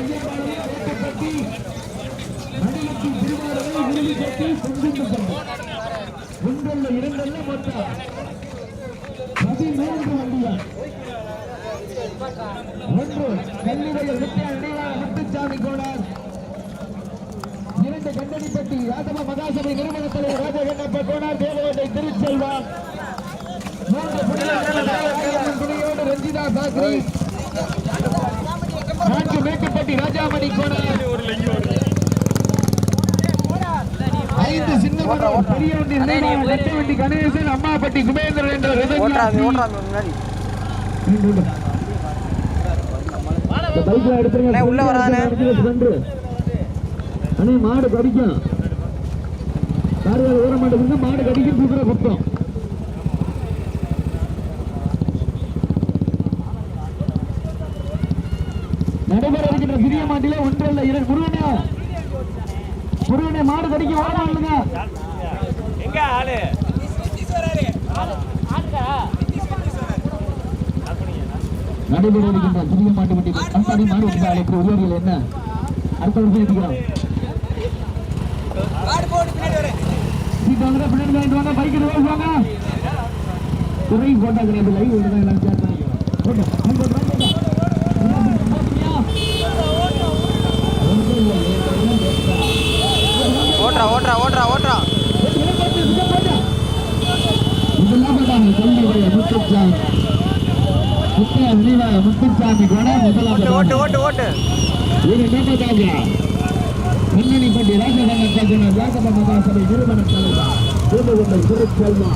ஐயப்பாளையம் வேட்டப்பட்டி மணிலட்சி திருவாரூரை உறுதிப்பட்டி செங்குந்துப்பட்டி ஒன்றல்ல இரண்டல்ல மொத்தம் பதிமூன்று வண்டிகள் ஒன்று கல்லிடையில் முத்தியா நினைவாக முத்துச்சாமி கோனார் இரண்டு கண்டடிப்பட்டி யாதவ மகாசபை நிறுவன தலைவர் ராஜகண்ணப்ப கோனார் தேவகோட்டை திருச்செல்வா மூன்று புனித துணையோடு ரஞ்சிதா சாஸ்திரி நான்கு மேட்டுப்பட்டி ராஜாமணி கோனார் ஐந்து சின்ன பெரிய வண்டி நினைவாக நெட்டவண்டி கணேசன் அம்மாப்பட்டி குபேந்திரன் என்ற உள்ள வரானே. அண்ணே, மாடு கடிக்கும். காரியால ஊற மாட்டேங்குது மாடு கடிக்கும் தூக்குற குத்தம் நடைபெற இருக்கின்ற சிறிய மாட்டிலே ஒன்றல்ல இரண்டு. முருகனே முருகனே மாடு கடிக்க ஓட மாட்டுங்க எங்க ஆளு? நடைபெற இருக்கின்ற சிறிய மாட்டு வண்டி கம்பெனி மாடு வண்டி அழைப்பு. என்ன? அடுத்த வருஷம் எடுத்துக்கிறோம். சீட் வாங்க பின்னாடி வாங்கிட்டு வாங்க. பைக் ரிவர்ஸ் வாங்க. துறை போட்டா கிடையாது லைவ் விடுதான் எல்லாம் ஷேர் பண்ணிக்கிறோம் அங்க ஒரு வாங்க, போட்டோ. ஓட்டுறா ஓட்டுறா ஓட்டுறா ஓட்டுறா இதெல்லாம் போட்டாங்க சொல்லுடைய முத்துச்சாமி முத்தைய நினைவாக முத்துச்சாமி. கூட ஓட்டு ஓட்டு ஓட்டு முன்னணிப்பட்டி ராஜகண்ண கஜனர் ராகவ மகாசபை நிறுவன தலைவர் பூதகுண்டை திருச்செல்வா.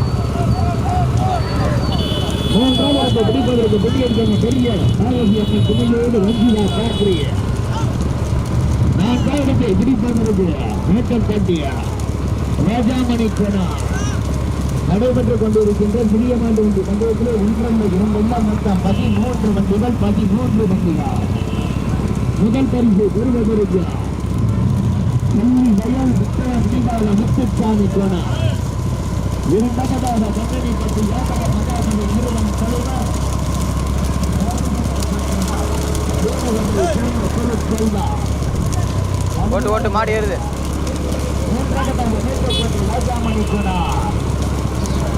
மூன்றாவது பிடிப்பதற்கு பிடியிருக்கிற பெரிய நாகசியத்தை துணையோடு ரஞ்சிதா காக்கிரிய நான்காவது பிடிப்பதற்கு மேட்டல் பாண்டியா ராஜாமணி கோனா. நடைபெற்றுக் கொண்டிருக்கின்ற சிறிய மாண்டு வண்டி பந்தயத்திலே ஒன்றல்ல இரண்டல்ல மொத்தம் பதிமூன்று வண்டிகள் பதிமூன்று வண்டிகள். முதல் பரிசு குருவதற்கு செல்வி வயல் முத்தர ஸ்ரீபால முத்துச்சாமி கோணா இரண்டாவதாக கண்ணனை பற்றி யாதவ மகாசபை நிறுவன தலைவர் ஓட்டு ஓட்டு மாடி ஏறுது மூன்றாவதாக மேற்கொண்டு ராஜாமணி கோணா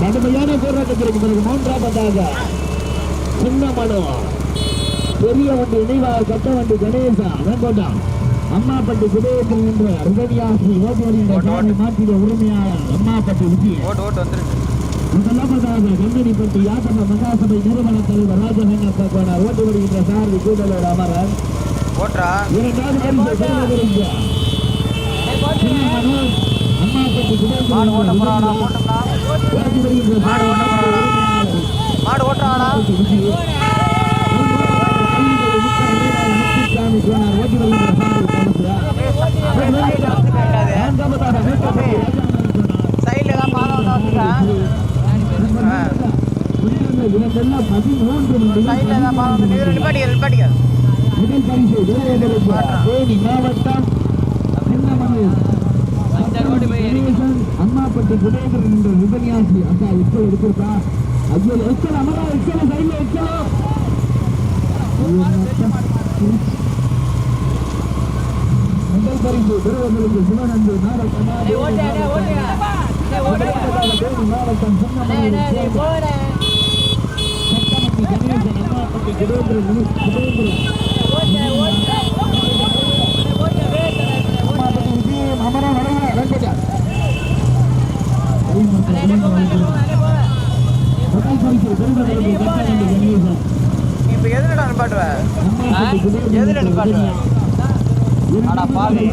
கடுமையான போராட்டத்திற்கு பிறகு மூன்றாவதாக சின்னமனு பெரிய வண்டி இணைவாக கட்ட வண்டி கணேசா வெங்கோட்டம் அம்மாப்பட்டி குதயத்தில் நின்ற ருதனியாசி ஓட்டுவரின் காரை மாற்றிய உரிமையாளர் அம்மாப்பட்டி விஜய் ஓட்டு ஓட்டு முதலாவதாக கந்தனிப்பட்டி யாதவ மகாசபை நிறுவன தலைவர் ராஜகண்ணப்ப கோனார் ஓட்டு வருகின்ற சாரதி கூடலோடு அமரர் இரண்டாவது பரிசு பெறுவதற்கு சின்னமனு அம்மாப்பட்டி மாடு ஓட்ட போறாடா குதயத்தில் ஓட்டம்டா ஓட்டி வருகின்ற மாடு ஓட்ட உரிமையாளர் மாடு ஓட்டுறாடா சைடில் தான் பாலம் வந்துட்டேன் சைடில் தான் பாலம் நிப்பாட்டிக்க நிப்பாட்டிக்க அம்மாப்பட்டி குடேகர் என்ற விபன்யாசி அக்கா எச்சல் எடுத்திருக்கா? ஐயோ எச்சல் அமரா எச்சல சைட்ல எச்சலோ முதல் பரிசு பெறுவதற்கு சிவனந்து மாவட்டம் மாவட்டம் சட்டமன்ற கணேசன் இப்போ எதுல நிப்பாட்டுவ அடா பாவி.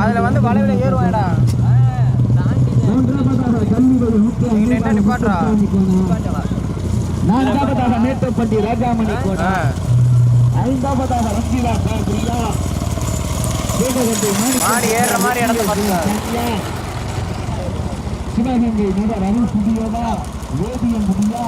அதுல வந்து வளைவுல ஏறுவாடா என்ன நிப்பாட்டுறா? நான்காவதாக மேட்டப்பட்டி ராஜாமணி கோடா ஆ. ஐந்தாவதாக ரஞ்சிதா மாடி ஏறுற மாதிரி இடத்த பாத்துக்க. சிவகங்கை வீரர் அருள் புதியவா ஓவியம் புதியா?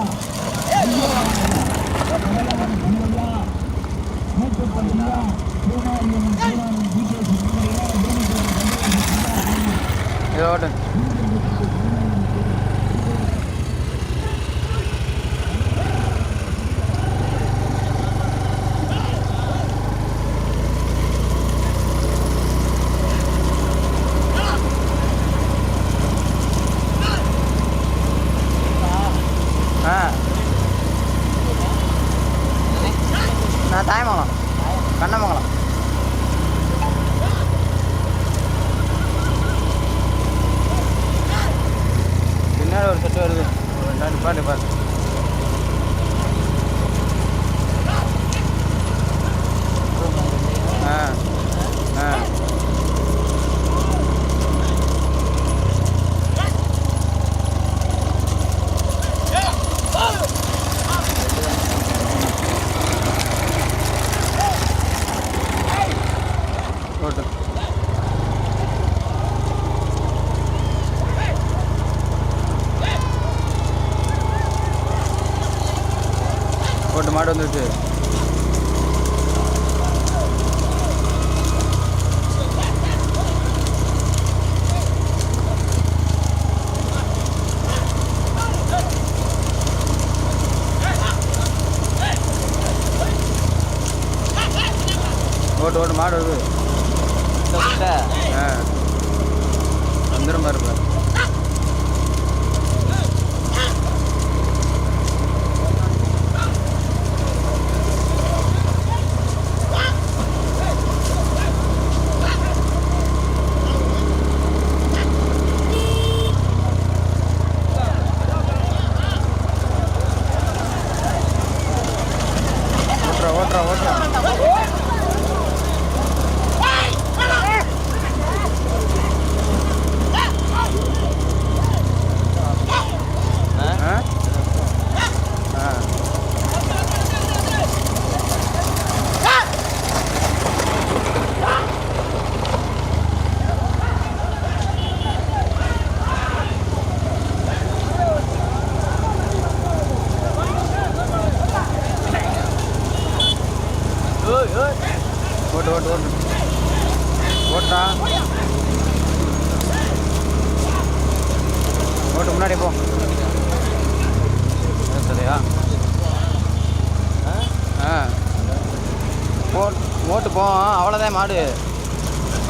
ಮಾಡೋದಿದೆ провода.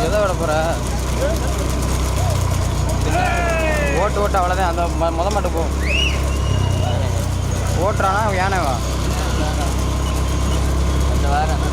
எதை விட போகிற ஓட்டு ஓட்டு அவ்வளோதான் அந்த முத மட்டும் போ. ஓட்டுறானா? யானைவா? இந்த வாரம்.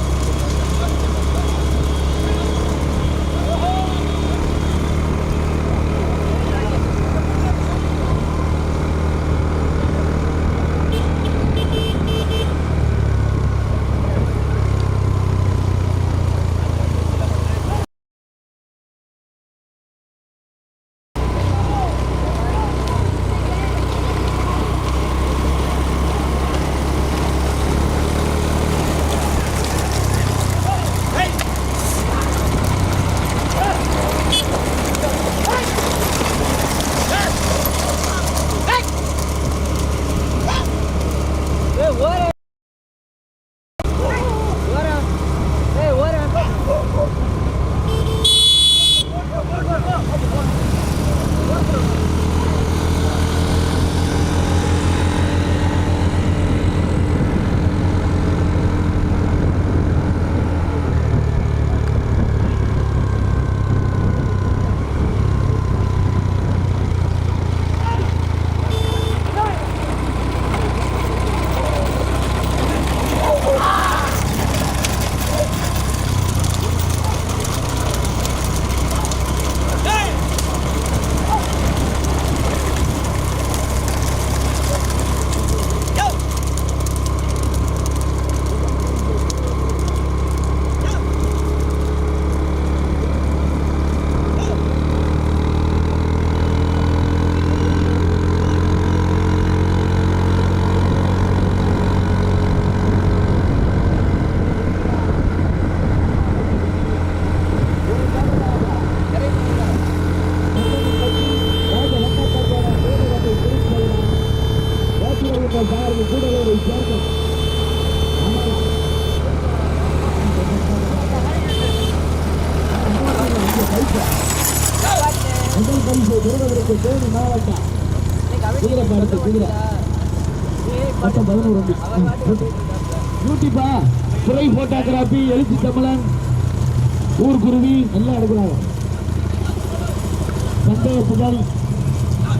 முந்தைய புகழ்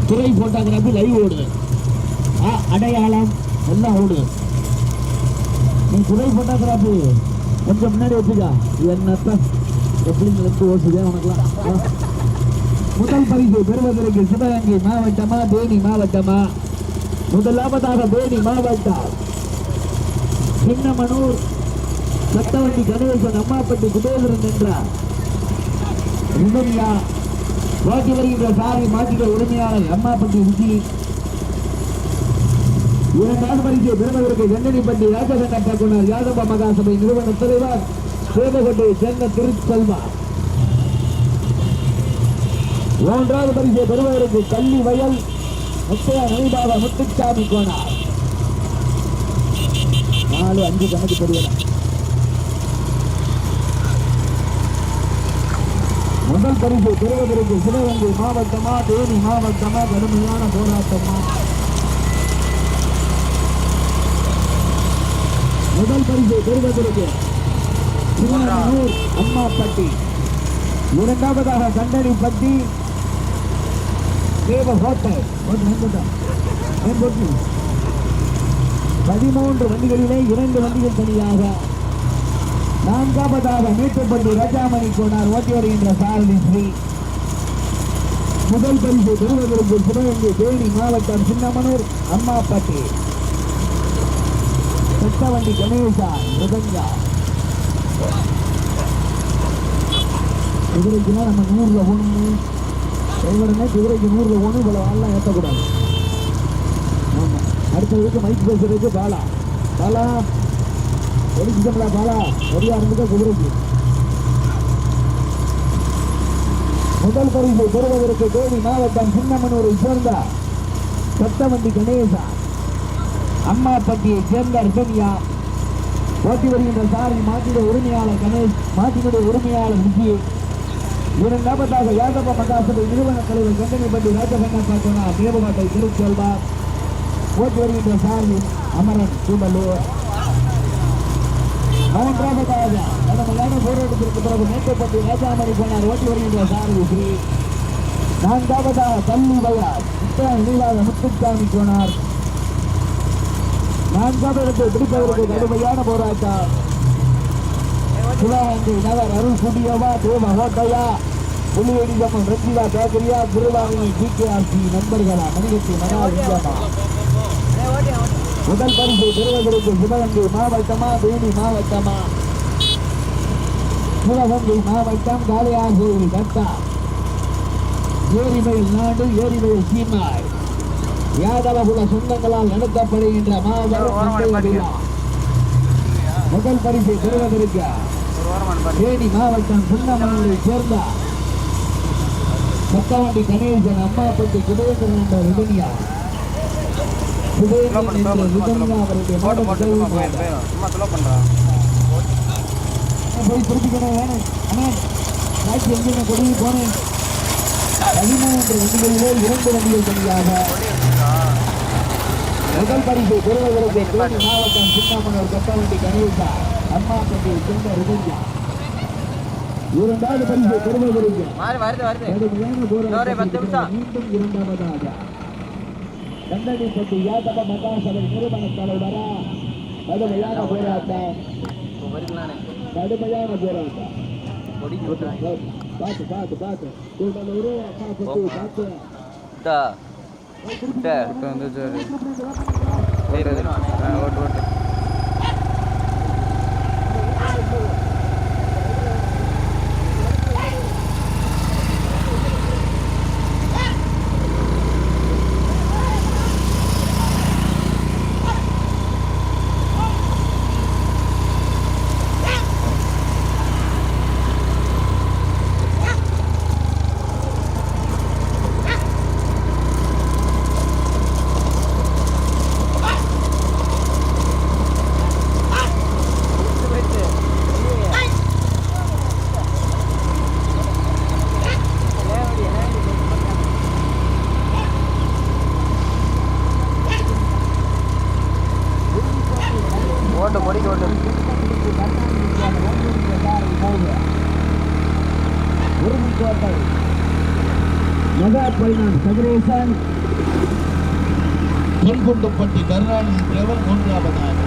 துறை போட்டோகிராஃபி லைவ் ஓடுது அடையாளம் எல்லாம் ஓடுது நீ துறை போட்டோகிராஃபி கொஞ்சம் முன்னாடி வச்சுக்கா. என்னத்த? எப்படி நிலத்து ஓசுதே உனக்குலாம் முதல் பரிசு பெறுவதற்கு சிவகங்கை மாவட்டமா தேனி மாவட்டமா? முதலாவதாக தேனி மாவட்டம். சின்னமனூர் சத்தவண்டி கணேசன் அம்மாப்பட்டி குபேந்திரன் என்றார் ஓட்டி வருகின்ற சாரி மாற்றிட உரிமையாளர் அம்மாப்பட்டி உச்சி. இரண்டாவது பரிசு பெறுவதற்கு ஜெண்டனிப்பட்டி ராஜகண்ண பக்குனர் யாதவ மகாசபை நிறுவன தலைவர் சேவகோட்டை சேர்ந்த திருச்செல்வா. மூன்றாவது பரிசு பெறுவதற்கு கள்ளி வயல் முத்தைய நைபாக முத்துச்சாமி கோனார். நாலு அஞ்சு கணக்கு பெறுகிறார் முதல் பரிசு பெறுவதற்கு சிவகங்கை மாவட்டமா தேனி மாவட்டமா கடுமையான போராட்டமா? முதல் பரிசு பெறுவதற்கு சிவனூர் அம்மாப்பட்டி. இரண்டாவதாக கண்டனிப்பட்டி தேவ ஹோட்டல். பதிமூன்று வண்டிகளிலே இரண்டு வண்டிகள் தனியாக நான்காவதாக மேட்டுப்பட்டி ரஜாமணி கோனார் ஓட்டி வருகின்ற சாரதி ஸ்ரீ. முதல் பரிசு பெறுவதற்கு சிவகங்கை தேனி மாவட்டம் சின்னமனூர் அம்மாப்பட்டி சட்டவண்டி கணேசா மிருதங்கா குதிரைக்குலாம் நம்ம நூறுல ஒன்று டிரைவருமே குதிரைக்கு நூறுல ஒன்று இவ்வளோ ஆள்லாம் ஏற்றக்கூடாது ஆமாம் அடுத்த வீட்டு மைக் பேசுறதுக்கு பாலா. பாலா. ஒடிச்சிட்டோம்ல பாலா ரெடியாக இருந்துக்க குதிரைக்கு. முதல் பரிசு பெறுவதற்கு தேனி மாவட்டம் சின்னமனூரை சேர்ந்த சத்தவண்டி கணேசா. அம்மாப்பட்டியை சேர்ந்த ரிசனியா. ஓட்டி வருகின்ற சாரி மாட்டிட உரிமையாளர் கணேஷ் மாட்டினுடைய உரிமையாளர் விஜய் இரண்டாவதாக யாதவ மகாசபை நிறுவன தலைவர் கண்டனிப்பட்டி ராஜபண்ணா பார்த்தோன்னா தேவகாட்டை திருச்செல்வார். ஓட்டி வருகின்ற சாரி அமரன் சூமலூர் மூன்றாவதாக கடமையான போராட்டத்திற்கு பிறகு மேற்கப்பட்டு ராஜாமணி போனார். ஓட்டி வருகின்ற சாரதி ஸ்ரீ. நான்காவதாக தள்ளி வயார். நீலாத முத்துசாமி போனார். நான்காவது பிடிப்பதற்கு கடுமையான போராட்டம். சிவகங்கை நகர் அருள் புதியவா தேவ ஹோட்டையா புலியடிதம் ரஞ்சிதா பேக்கரியா திருவாரூர் ஜிகேஆர்சி நண்பர்களா மணிகட்டி மனாலிங்கமா முதல் பரிசு பெறுவதற்கு சிவகங்கை மாவட்டமா தேனி மாவட்டமா? சிவகங்கை மாவட்டம் காளையாசேரி கட்டா. ஏரிமயில் நாடு ஏரிமயில் சீமாய். யாதவகுல சொந்தங்களால் நடத்தப்படுகின்ற மாபெரும் முதல் பரிசை பெறுவதற்கு தேனி மாவட்டம் சுண்ணமனூரை சேர்ந்த சத்தவண்டி கணேசன் அம்மாப்பட்டி குபேந்திரன் என்ற ரிதனியா போய் திருப்பிக்கணும் வேணும் அண்ணா காட்சி எங்கே கொடி போனேன் பதிமூன்று வண்டிகளிலே இரண்டு வண்டிகள் தனியாக முதல் பரிசு பெறுவதற்கு தேனி மாவட்டம் சின்னாமனூர் கட்டவண்டி கணேசா அம்மாப்பட்டியை சேர்ந்த ரிதனியா இரண்டாவது பரிசு பெறுவதற்கு மாறி வருது வருது கடுமையான இன்னொரு பத்து போராட்டத்திற்கு நிமிஷம். மீண்டும் இரண்டாவதாக கண்டடிப்பட்டி யாதவ மகாசபை நிறுவன தலைவரா கடுமையான போராட்டம். கடுமையான போராட்டம். பார்த்து பார்த்து பார்த்து பார்த்து ஓட்டு ஓட்டு ஓட்டு. மெகா பைனான் சதுரேசன். பொன்குண்டப்பட்டி கருணாநிதி தேவர் மூன்றாவதாக.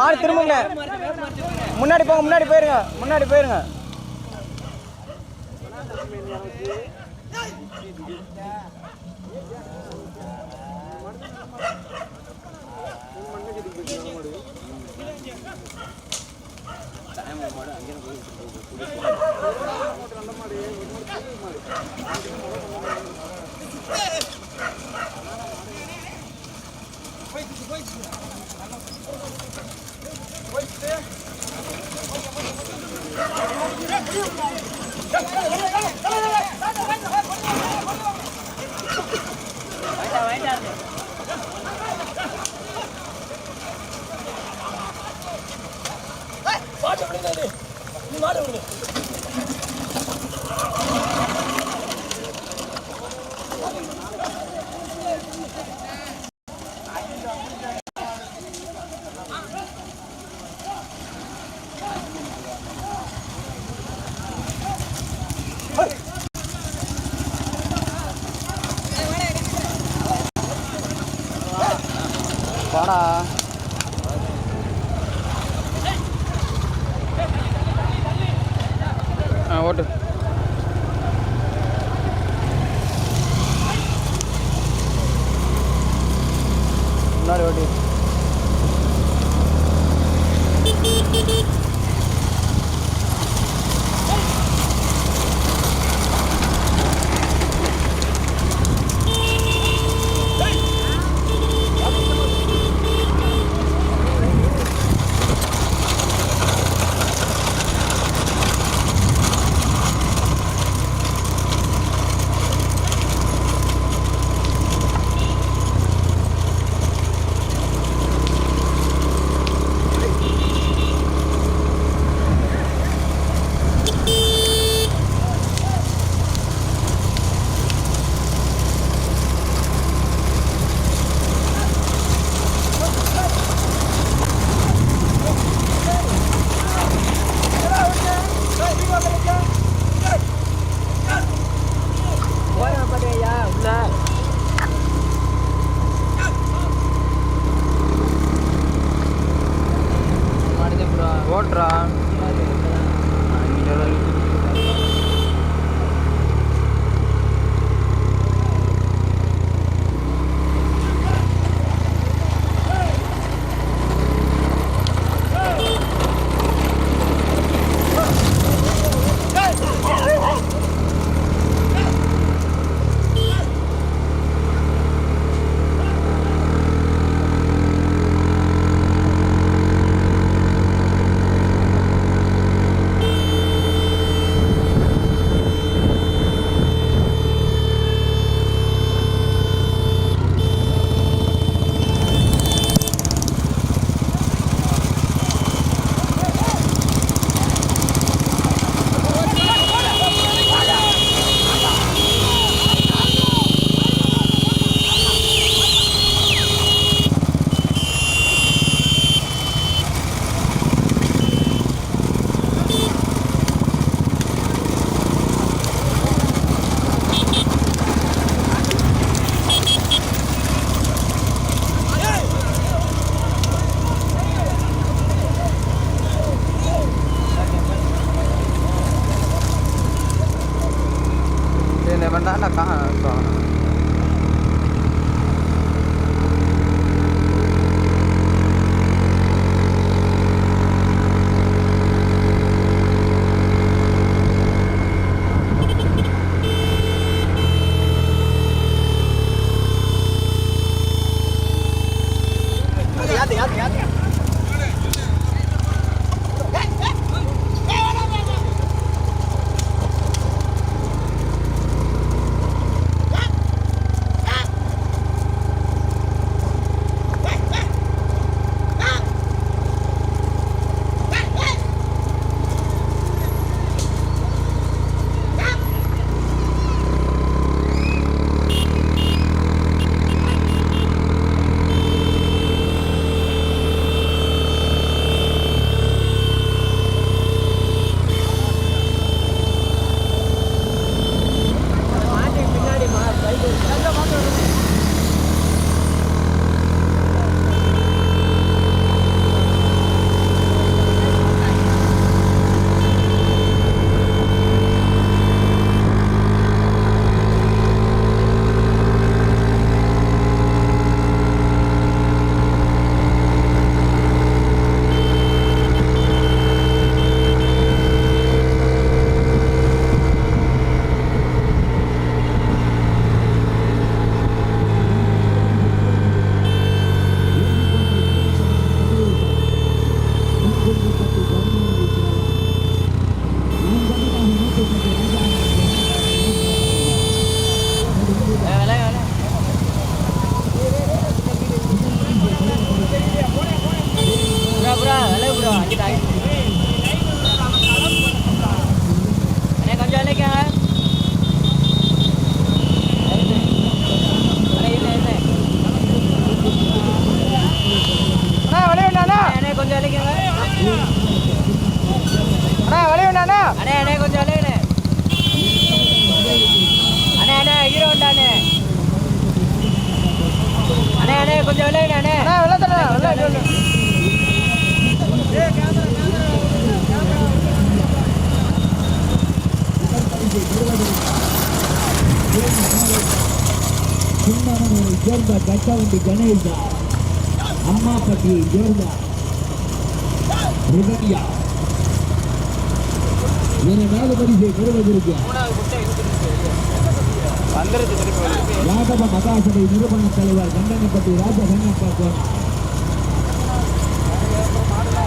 மாடு திரும்புங்க. முன்னாடி போங்க முன்னாடி போயிருங்க முன்னாடி போயிருங்க. やったやったやった! முன்னாடி அம்மாப்பட்டியை சேர்ந்த ரிவனியா மேல பரிசை பெறுவதற்கு யாதவ மகாசபை நிறுவன தலைவர் கண்டனப்பட்டி ராஜ கண்ணப்பாக்கம்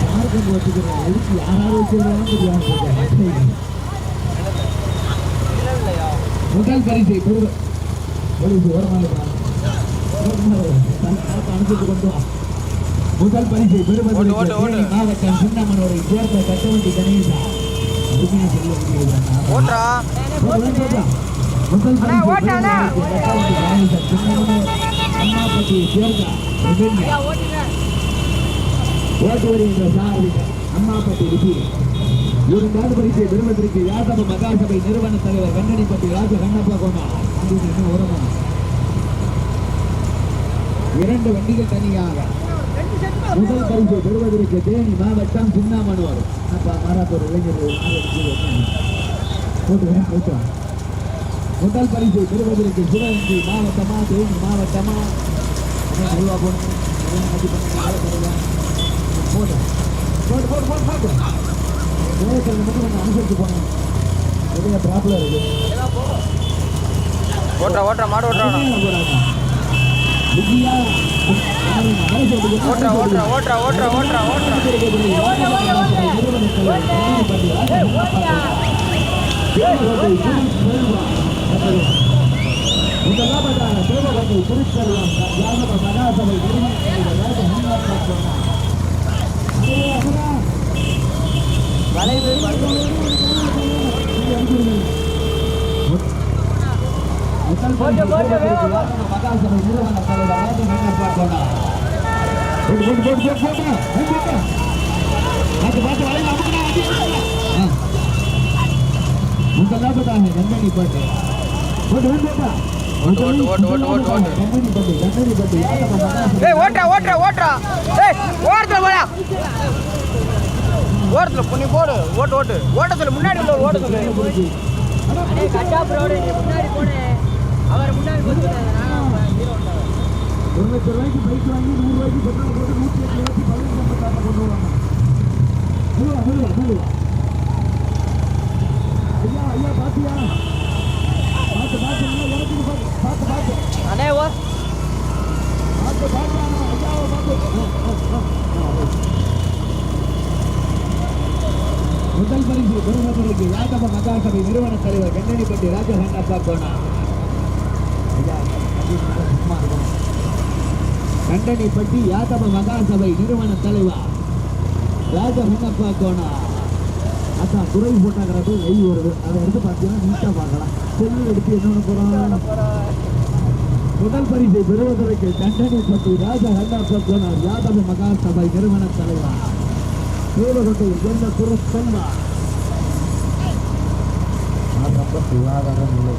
மார்க்கம் வச்சுக்கிறேன் எதுக்கு யாராவது முதல் பரிசை பெறுவது ஒரு ஓரமாக அனுப்பிட்டு கொண்டு வா. முதல் பரிசை. தேனி மாவட்டம் சின்னமனூரை சேர்ந்த கட்டவண்டி கணேசா. முதல். அம்மாப்பட்டியை சேர்ந்த. ஓட்டு வருகின்ற சாரதி அம்மாப்பட்டி விஜி இரண்டாவது பரிசை பெறுவதற்கு யாதவ மகாசபை நிறுவன தலைவர் கண்ணடிப்பட்டி ராஜ கண்ணப்பா கோமா என்ன உரமா இரண்டு வண்டிகள் தனியாக. முதல் பரிசை பெறுவதற்கு தேனி மாவட்டம் சின்னாமனூர். அப்பா மாறாத்தூர் இளைஞர்கள் போட்டு போட்டு. முதல் பரிசை பெறுவதற்கு சிவகங்கை மாவட்டமா தேனி மாவட்டமா? நல்வா போடணும் என்ன மதி பண்ணணும், வேலை பண்ணலாம். போடு. போடு போடு போடு போடு. வேலைக்கு மட்டும் கொஞ்சம் அனுசரித்து போனேன் நிறைய ப்ராப்ளம் இருக்கு. ஓட்டுறா ஓட்டுறா மாடு விஜயா ஓட்டுறா ஓட்டுறா ஓட்டுறா ஓட்டுறா ஓட்டுறா ஓட்டுறா முதலாவதாக யாதவ நிறுவன தலைவர் ராஜ மன்னப்பா போனார் போட்டு போட்டு போட்டு போட்டு போட்டு பார்த்து பார்த்து வளையல அமுக்குடா, அடி, ஓட்டு, ஓட்டு, ஓட்டு, ஓட்டு, ஓட்டு, ஏய் ஓட்டுறா ஓட்டுறா ஓட்டுறா. ஏய் ஓரத்தில் போடா. ஓரத்தில் புண்ணி போடு. ஓட்டு ஓட்டு. முன்னாடி உள்ள ஓட்ட முன்னாடி ஒரு லட்சம் ரூபாய்க்கு பைக் வாங்கி நூறு ரூபாய்க்கு பெட்ரோல் போட்டு நூற்றி எட்டு ரூபாய்க்கு பதினஞ்சு ஐம்பத்தாறு கொண்டு வருவாங்க சொல்லுவா சொல்லுவா சொல்லுவா ஐயா ஐயா பாத்தியா பார்த்து பார்த்து நல்லா பார்த்து பார்த்து பார்த்து பார்த்து பார்த்து ஐயாவை பார்த்து முதல் பரிசு பெருமதுரைக்கு யாதவ மகாசபை நிறுவன தலைவர் கண்ணடிப்பட்டி ராஜகண்ணப்பா கோனா. கண்டனிப்பட்டி யாதவ மகாசபை நிறுவன தலைவர் ராஜகண்ணப்பா கோனா அதான் துறை போட்டாங்கிறது நெய் வருது அதை எடுத்து பார்த்தீங்கன்னா நீட்டாக பார்க்கலாம். செல்லு எடுத்து என்ன பண்ண போகிறோம் முதல் பரிசை பெறுவதற்கு தண்டனைப்பட்டி ராஜ ஹண்டப்பா கோனார் யாதவ மகாசபை நிறுவன தலைவர். தேவகோட்டையில் சேர்ந்த குரு செல்வா ஆரம்ப சுகாதார நிலை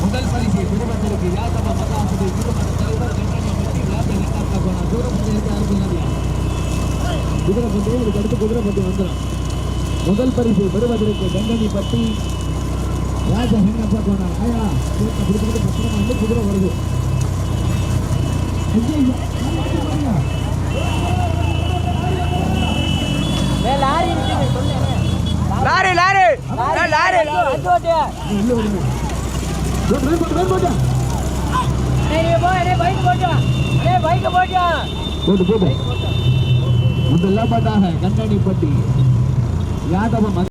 முதல் பரிசு பெறுவதற்கு யாதவ மகாசபை நிறுவன தலைவர் தண்டனைப்பட்டி ராஜ ஹண்டப்பா கோனார் தூரம் யாருக்கும் இல்லையா குதிரை பட்டி இதுக்கு அடுத்து குதிரை பட்டி வந்துடும் முதல் பரிசு பெறுவதற்கு கங்கனி பட்டி ராஜ ஹெங்கப்பா போனார் ஆயா கேட்ட பத்திரமா வந்து குதிரை வருது. ஐயா, ஐயா, ஆயா, ஆயா, ஆயா. வே லாரி இருக்குது சொல்லு லாரி லாரி